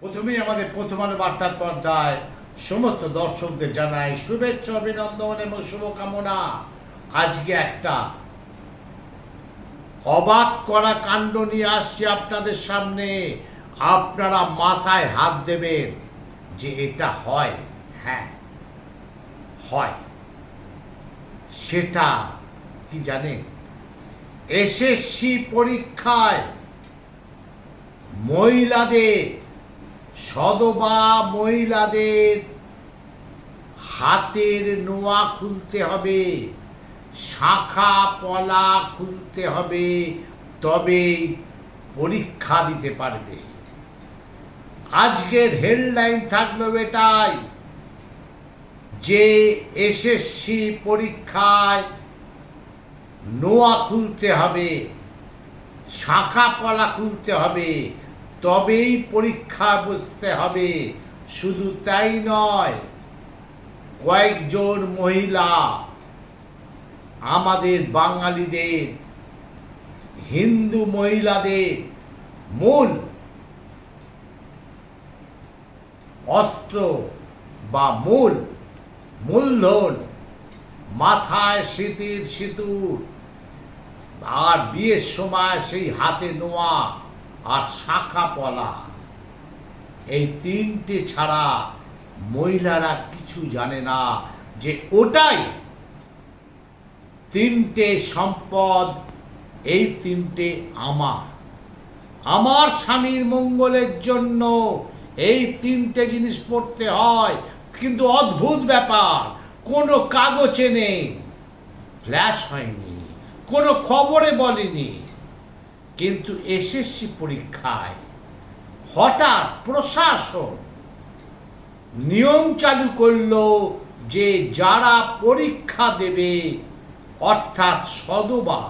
প্রথমেই আমাদের প্রথম আলো বার্তার পর্দায় সমস্ত দর্শকদের জানাই শুভেচ্ছা, অভিনন্দন এবং শুভকামনা। আজকে একটা অবাক করা কাণ্ড নিয়ে আসছি আপনাদের সামনে। আপনারা মাথায় হাত দেবেন যে এটা হয়। হ্যাঁ হয়। সেটা কি জানেন? এসএসসি পরীক্ষায় মহিলাদের সদবা মহিলাদের হাতের নোয়া খুলতে হবে, শাখা পলা খুলতে হবে, তবেই পরীক্ষা দিতে পারবে। আজকের হেডলাইন থাকল এটাই যে এসএসসি পরীক্ষায় নোয়া খুলতে হবে, শাখা পলা খুলতে হবে তবেই পরীক্ষা বসতে হবে। শুধু তাই নয়, কয়েকজন মহিলা, আমাদের বাঙালিদের, হিন্দু মহিলাদের মূল অস্ত্র বা মূল মূলধন মাথায় স্মৃতির সিঁদুর আর বিয়ের সময় সেই হাতে নোয়া আর শাখা পলা। এই তিনটে ছাড়া মহিলারা কিছু জানে না যে ওটাই তিনটে সম্পদ, এই তিনটে আমার। আমার স্বামীর মঙ্গলের জন্য এই তিনটে জিনিস পড়তে হয়। কিন্তু অদ্ভুত ব্যাপার, কোনো কাগজে নেই, ফ্ল্যাশ হয়নি, কোনো খবরে বলেনি। কিন্তু এসএসসি পরীক্ষায় হঠাৎ প্রশাসন নিয়ম চালু করল যে যারা পরীক্ষা দেবে, অর্থাৎ সদবা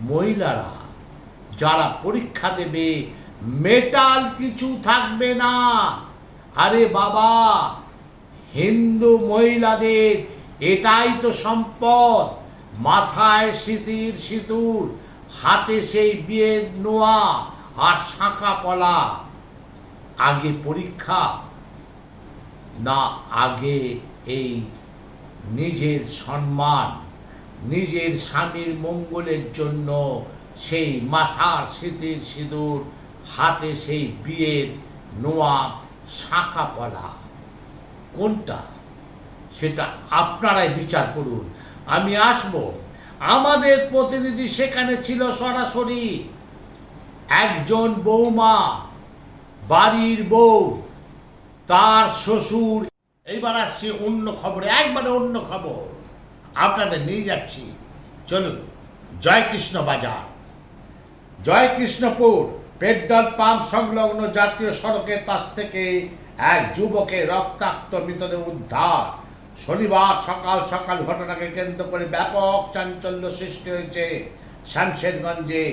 মহিলারা, যারা পরীক্ষা দেবে, মেটাল কিছু থাকবে না। আরে বাবা, হিন্দু মহিলাদের এটাই তো সম্পদ। মাথায় স্মৃতির সিঁদুর হাতে সেই বিয়ের নোয়া আর শাঁখা পলা। আগে পরীক্ষা, না আগে এই নিজের সম্মান, নিজের স্বামীর মঙ্গলের জন্য সেই মাথার স্মৃতির সিঁদুর, হাতে সেই বিয়ের নোয়া, শাঁখা পলা। কোনটা? সেটা আপনারাই বিচার করুন। আমি আসব। আমাদের প্রতিনিধি সেখানে ছিল সরাসরি। একজন বৌমা, বাড়ির বউ, তার শ্বশুর। এইবার আসছি অন্য খবরে, একবারে অন্য খবর। আপনাদের নিয়ে যাচ্ছি। চলুন, জয়কৃষ্ণ বাজার। জয়কৃষ্ণপুর পেট্রোল পাম্প সংলগ্ন জাতীয় সড়কের পাশ থেকে এক যুবকের রক্তাক্ত মৃতদেহ উদ্ধার। শনিবার সকাল সকাল ঘটনাকে কেন্দ্র করে ব্যাপক চাঞ্চল্য সৃষ্টি হয়েছে শামশেরগঞ্জে।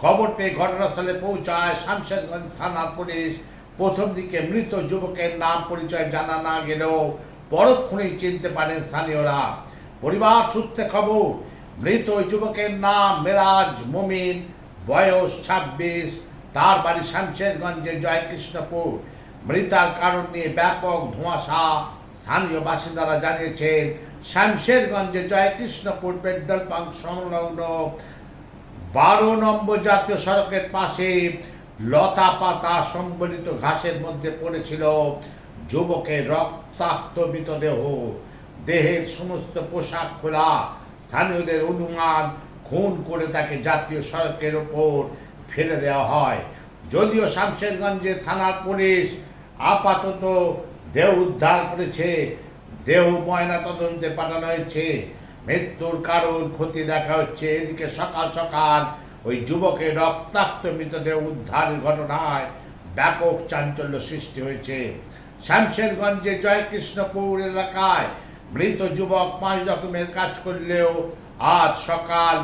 খবর পেয়ে ঘটনাস্থলে পৌঁছায় শামশেরগঞ্জ থানার পুলিশ। প্রথম দিকে মৃত যুবকের নাম পরিচয় জানা না গেলেও পরক্ষণেই চিনতে পারেন স্থানীয়রা। পরিবার সূত্রে খবর, মৃত যুবকের নাম মেরাজ মুমিন, বয়স ছাব্বিশ, তার বাড়ি শামশেরগঞ্জে জয়কৃষ্ণপুর। মৃতার কারণ নিয়ে ব্যাপক ধোঁয়াশা স্থানীয় বাসিন্দারা জানিয়েছেন, শামশেরগঞ্জে জয়কৃষ্ণপুর পেট্রোল পাম্প সংলগ্ন বারো নম্বর জাতীয় সড়কের পাশে লতা পাতা সম্বলিত ঘাসের মধ্যে পড়েছিল যুবকের রক্তাক্ত মৃতদেহ। দেহের সমস্ত পোশাক খোলা, স্থানীয়দের অনুমান খুন করে তাকে জাতীয় সড়কের ওপর ফেলে দেওয়া হয়। যদিও শামশেরগঞ্জের থানার পুলিশ আপাতত দেহ উদ্ধার করেছে, দেহ ময়না তদন্তে পাঠানো হয়েছে। মৃত্যুর কারণ ক্ষতি দেখা হচ্ছে। এদিকে সকাল সকাল ওই যুবকের রক্তাক্ত মৃতদেহ উদ্ধারের ঘটনায় ব্যাপক চাঞ্চল্য সৃষ্টি হয়েছে। শামশেরগঞ্জে জয়কৃষ্ণপুর এলাকায় মৃত যুবক পাঁচ রকমের কাজ করলেও আজ সকাল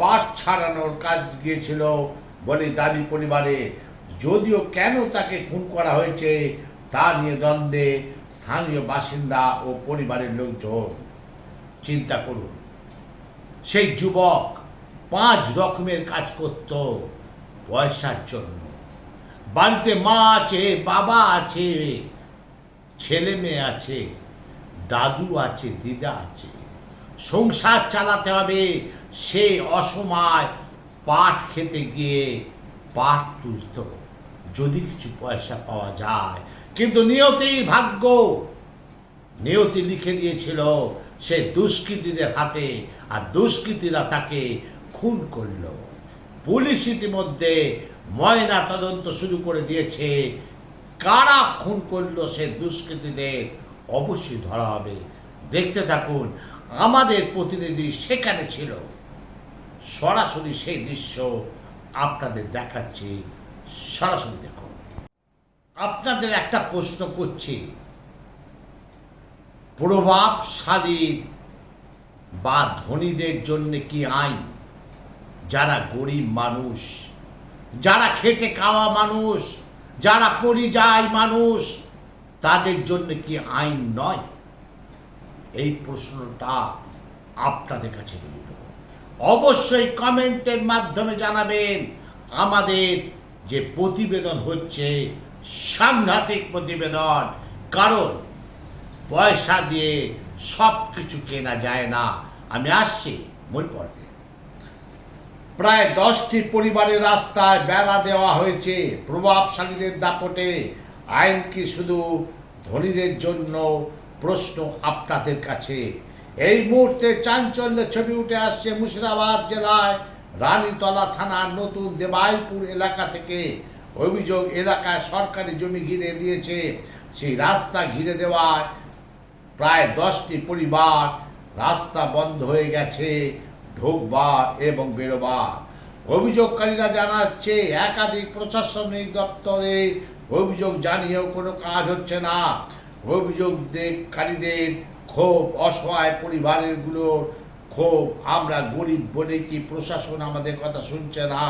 পাট ছাড়ানোর কাজ গিয়েছিল বলে দাবি পরিবারে। যদিও কেন তাকে খুন করা হয়েছে তা নিয়ে দ্বন্দ্বে স্থানীয় বাসিন্দা ও পরিবারের লোকজন। চিন্তা করুন, সেই যুবক পাঁচ রকমের কাজ করত পয়সার জন্য। বাড়িতে মা আছে, বাবা আছে, ছেলে মেয়ে আছে, দাদু আছে, দিদা আছে। সংসার চালাতে হবে, সে অসময় পাট খেতে গিয়ে পাট তুলত। যদি কিছু পয়সা পাওয়া যায় কিন্তু নিয়তির ভাগ্য। নিয়তি লিখে দিয়েছিল সে দুষ্কৃতীদের হাতে আর দুষ্কৃতীরা তাকে খুন করল। পুলিশ ইতিমধ্যে ময়না তদন্ত শুরু করে দিয়েছে। কারা খুন করল সে দুষ্কৃতীদের অবশ্যই ধরা হবে। দেখতে থাকুন, আমাদের প্রতিনিধি সেখানে ছিল। সরাসরি সেই দৃশ্য আপনাদের দেখাচ্ছি। সরাসরি আপনাদের একটা প্রশ্ন করছি। প্রভাবশালী বা ধনীদের জন্য কি আইন? যারা গরিব মানুষ, যারা খেটে খাওয়া মানুষ, যারা পরিযায়ী মানুষ, তাদের জন্য কি আইন নয়? এই প্রশ্নটা আপনাদের কাছে রইল অবশ্যই কমেন্টের মাধ্যমে জানাবেন আমাদের যে প্রতিবেদন হচ্ছে সাংঘাতিক প্রতিবেদন। কারণ পয়সা দিয়ে সব কিছু কেনা যায় না। আমি আসছি মূল পর্বে। প্রায় দশটি পরিবারের রাস্তায় বেড়া দেওয়া হয়েছে। প্রভাবশালীদের দাপটে। আইন কি শুধু ধনীদের জন্য? প্রশ্ন আপনাদের কাছে। এই মুহূর্তে চাঞ্চল্য ছবি উঠে আসছে মুর্শিদাবাদ জেলায়। রানীতলা থানার নতুন দেবাইপুর এলাকা থেকে অভিযোগ এলাকায় সরকারি জমি ঘিরে দিয়েছে। সেই রাস্তা ঘিরে দেওয়ায় প্রায় দশটি পরিবার রাস্তা বন্ধ হয়ে গেছে, ঢোকবার এবং বেরোবার। অভিযোগকারীরা জানাচ্ছে, একাধিক প্রশাসনিক দপ্তরে অভিযোগ জানিয়েও কোনো কাজ হচ্ছে না। অভিযোগকারীদের ক্ষোভ, অসহায় পরিবারেরগুলোর ক্ষোভ, আমরা গরিব বলে কি প্রশাসন আমাদের কথা শুনছে না?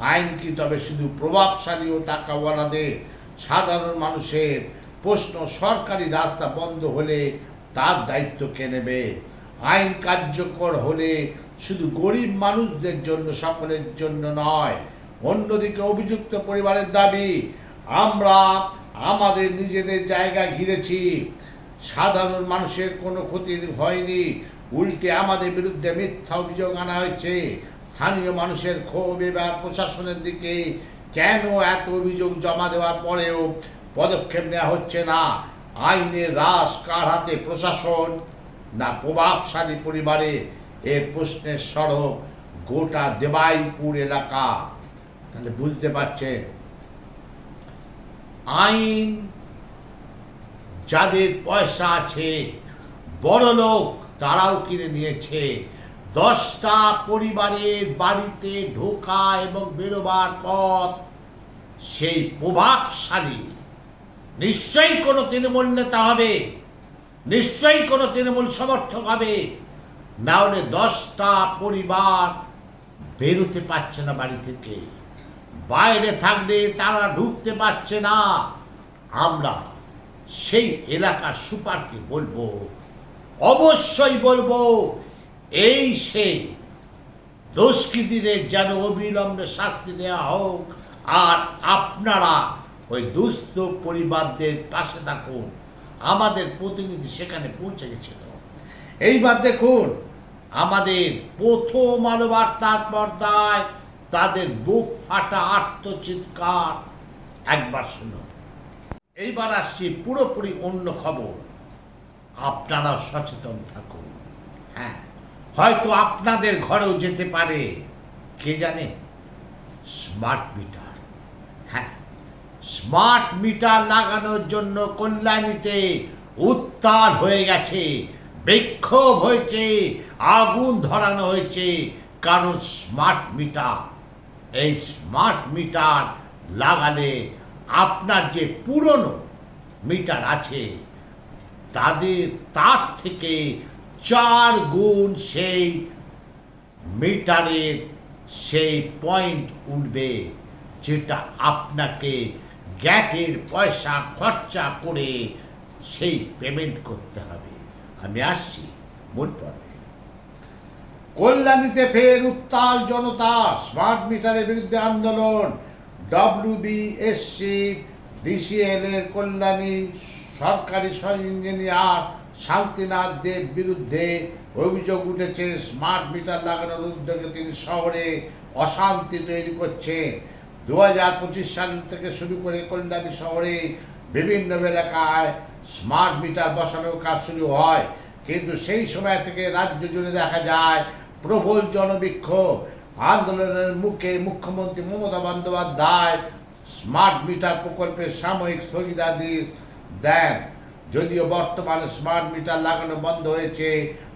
আইন কি, তবে শুধু প্রভাবশালী ও টাকাওয়ালাদের সাধারণ মানুষের প্রশ্ন সরকারি রাস্তা বন্ধ হলে তার দায়িত্ব কে নেবে? আইন কার্যকর হলে শুধু গরিব মানুষদের জন্য, সকলের জন্য নয়, অন্যদিকে অভিযুক্ত পরিবারের দাবি, আমরা আমাদের নিজেদের জায়গা ঘিরেছি। সাধারণ মানুষের কোনো ক্ষতি হয়নি, উল্টে আমাদের বিরুদ্ধে মিথ্যা অভিযোগ আনা হয়েছে। স্থানীয় মানুষের ক্ষোভ এবার প্রশাসনের দিকে কেন এত অভিযোগ জমা দেওয়ার পরেও পদক্ষেপ নেওয়া হচ্ছে না? আইনের রাস কার হাতে? প্রশাসন না প্রভাবশালী পরিবারে? এর প্রশ্নের সরব গোটা দেবাইপুর এলাকা। তাহলে বুঝতে পারছেন, আইন যাদের পয়সা আছে বড় লোক তারাও কিনে নিয়েছে। দশটা পরিবারের বাড়িতে ঢোকা এবং বেরোবার পথ সেই প্রভাবশালী। নিশ্চয়ই কোনো তৃণমূল নেতা হবে, নিশ্চয়ই কোনো তৃণমূল সমর্থক হবে। না হলে দশটা পরিবার বেরোতে পারছে না বাড়ি থেকে। বাইরে থাকলে তারা ঢুকতে পারছে না। আমরা সেই এলাকার সুপারকে বলব, অবশ্যই বলব এই সেই দুষ্কৃতীদের যেন অবিলম্বে শাস্তি দেওয়া হোক, আর আপনারা ওই দুস্থ পরিবারদের পাশে থাকুন। আমাদের প্রতিনিধি সেখানে পৌঁছে গেছিল। এইবার দেখুন, আমাদের প্রথম আলো বার্তার পর্দায় তাদের বুক ফাটা আত্মচিৎকার। একবার শুনুন। এইবার আসছি পুরোপুরি অন্য খবর। আপনারাও সচেতন থাকুন। হ্যাঁ। হয়তো আপনাদের ঘরেও যেতে পারে। কে জানে? Smart meter. হ্যাঁ স্মার্ট মিটার লাগানোর জন্য কল্যাণীতে উত্তাল হয়ে গেছে, বিক্ষোভ হয়েছে, আগুন ধরানো হয়েছে। কারণ স্মার্ট মিটার, এই স্মার্ট মিটার লাগালে আপনার যে পুরনো মিটার আছে, তাদের, তার থেকে চার গুণ সেই মিটারের সেই পয়েন্ট উঠবে যেটা আপনাকে গ্যাটের পয়সা খরচা করে সেই পেমেন্ট করতে হবে। আমি আসছি মূল পর্বে। কল্যাণীতে ফের উত্তাল জনতা স্মার্ট মিটারের বিরুদ্ধে আন্দোলন ডব্লিউবিএসসি ডিসিএল এর কল্যাণী, সরকারি ইঞ্জিনিয়ার শান্তিনাথ দেব বিরুদ্ধে অভিযোগ উঠেছে স্মার্ট মিটার লাগানোর উদ্যোগে তিনি শহরে অশান্তি তৈরি করছেন। দু হাজার পঁচিশ সাল থেকে শুরু করে কল্যাণী শহরে বিভিন্ন এলাকায় স্মার্ট মিটার বসানোর কাজ শুরু হয়। কিন্তু সেই সময় থেকে রাজ্য জুড়ে দেখা যায়, প্রবল জনবিক্ষোভ। আন্দোলনের মুখে মুখ্যমন্ত্রী মমতা বন্দ্যোপাধ্যায় স্মার্ট মিটার প্রকল্পের সাময়িক স্থগিতাদেশ দেন। যদিও বর্তমানে স্মার্ট মিটার লাগানো বন্ধ হয়েছে,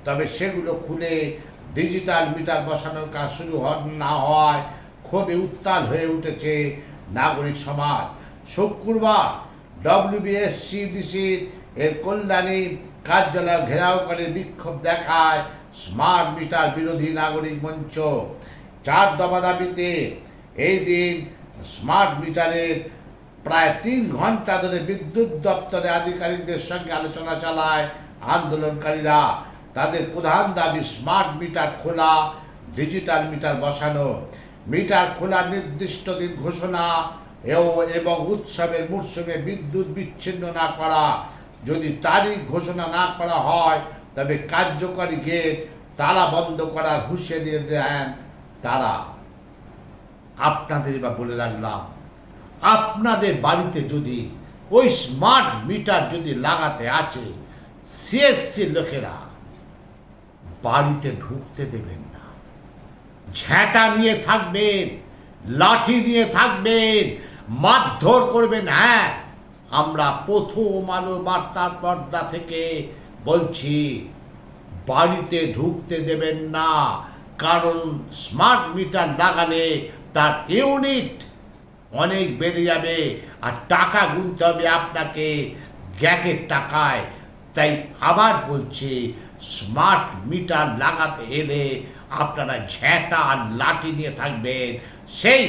তবে সেগুলো খুলে ডিজিটাল মিটার বসানোর কাজ শুরু না হয় খুবই উত্তাল হয়ে উঠেছে নাগরিক সমাজ। শুক্রবার ডব্লিউবিএসসিডিসি এর কল্যাণী কার্যালয় ঘেরাও করে বিক্ষোভ দেখায় স্মার্ট মিটার বিরোধী নাগরিক মঞ্চ। চার দফা দাবিতে এই দিন স্মার্ট মিটারের প্রায় তিন ঘণ্টা ধরে বিদ্যুৎ দপ্তরে আধিকারিকদের সঙ্গে আলোচনা চালায় আন্দোলনকারীরা। তাদের প্রধান দাবি স্মার্ট মিটার খোলা, ডিজিটাল মিটার বসানো। মিটার খোলার নির্দিষ্ট দিন ঘোষণা এবং উৎসবের মরশুমে বিদ্যুৎ বিচ্ছিন্ন না করা। যদি তারিখ ঘোষণা না করা হয়, তবে কার্যকরী গেট তালা বন্ধ করার দিয়ে দেন তারা। আপনাদের বা বলে রাখলাম। আপনাদের বাড়িতে যদি ওই স্মার্ট মিটার যদি লাগাতে আছে সিএসসি লোকেরা বাড়িতে ঢুকতে দেবেন না। ঝ্যাঁটা নিয়ে থাকবেন, লাঠি নিয়ে থাকবেন, মারধর করবেন। হ্যাঁ আমরা প্রথম আলো বার্তার পর্দা থেকে বলছি, বাড়িতে ঢুকতে দেবেন না, কারণ স্মার্ট মিটার লাগালে তার ইউনিট অনেক বেড়ে যাবে আর টাকা গুনতে হবে আপনাকে গ্যাটের টাকায়। তাই আবার বলছি স্মার্ট মিটার লাগাতে এলে আপনারা ঝ্যাঁটা আর লাঠি নিয়ে থাকবেন। সেই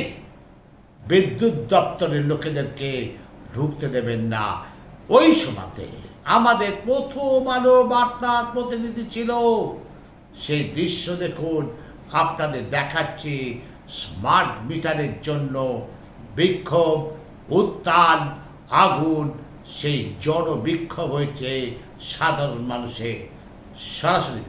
বিদ্যুৎ দপ্তরের লোকেদেরকে ঢুকতে দেবেন না। ওই সময়তে আমাদের প্রথম আলো বার্তার প্রতিনিধি ছিল। সেই দৃশ্য দেখুন, আপনাদের দেখাচ্ছি স্মার্ট মিটারের জন্য বিক্ষোভ উত্তাল আগুন সেই জড় বিক্ষোভ হয়েছে সাধারণ মানুষের সরাসরি